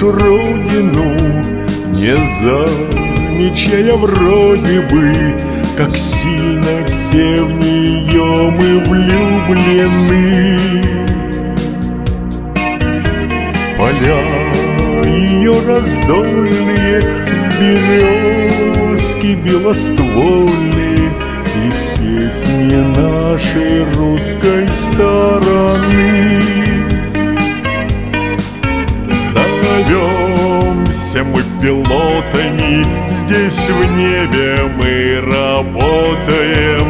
Нашу родину, не замечая вроде бы, как сильно все в нее мы влюблены. Поля ее раздольные, березки белоствольные И в песне нашей русской стороны. Зовемся мы пилотами, здесь в небе мы работаем.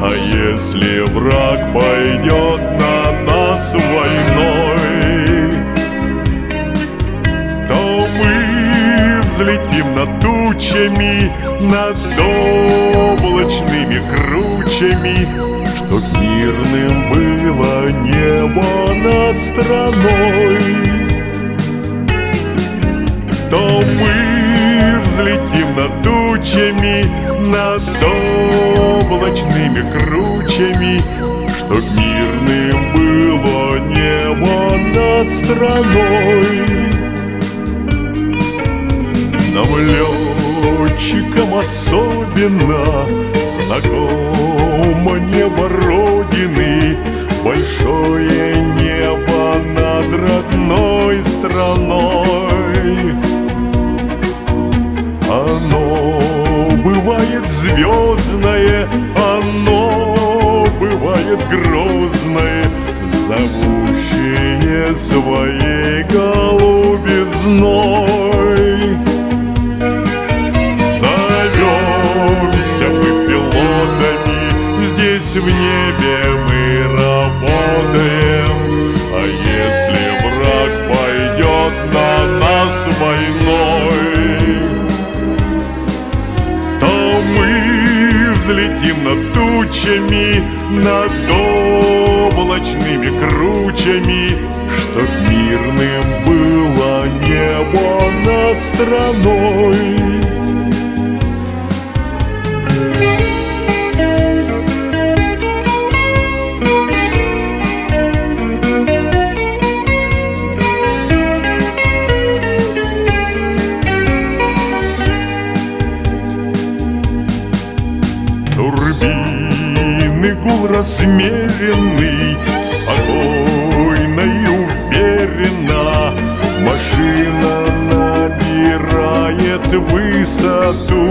А если враг пойдет на нас войной над тучами, над облачными кручами Чтоб мирным было небо над страной то мы взлетим над тучами, над облачными кручами, Чтоб мирным было небо над страной. Нам летчикам особенно знакомо небо Родины, Большое небо над родной страной. Оно бывает звездное, оно бывает грозное, Зовущее своей голубизной. Небе мы работаем, А если враг пойдет на нас войной, то мы взлетим над тучами, над облачными кручами, Чтоб мирным было небо над страной. Турбины гул размеренный, спокойно и уверенно Машина набирает высоту.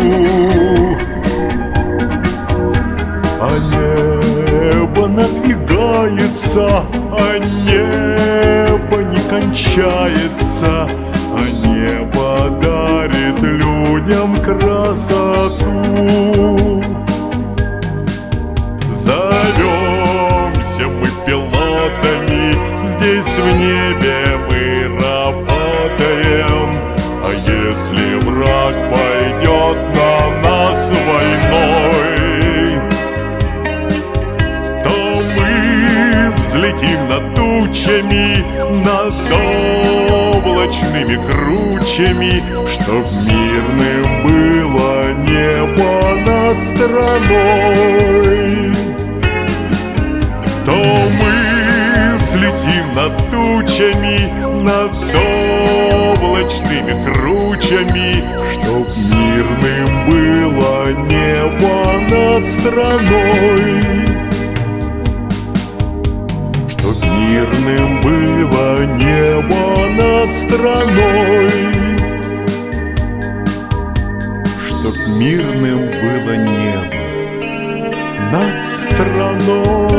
А небо надвигается, а небо не кончается. А небо дарит людям красоту здесь в небе мы работаем. А если враг пойдет на нас войной, то мы взлетим над тучами, над облачными кручами, Чтоб мирным было небо над страной взлетим над тучами, над облачными кручами, Чтоб мирным было небо над страной. Чтоб мирным было небо над страной. Чтоб мирным было небо над страной.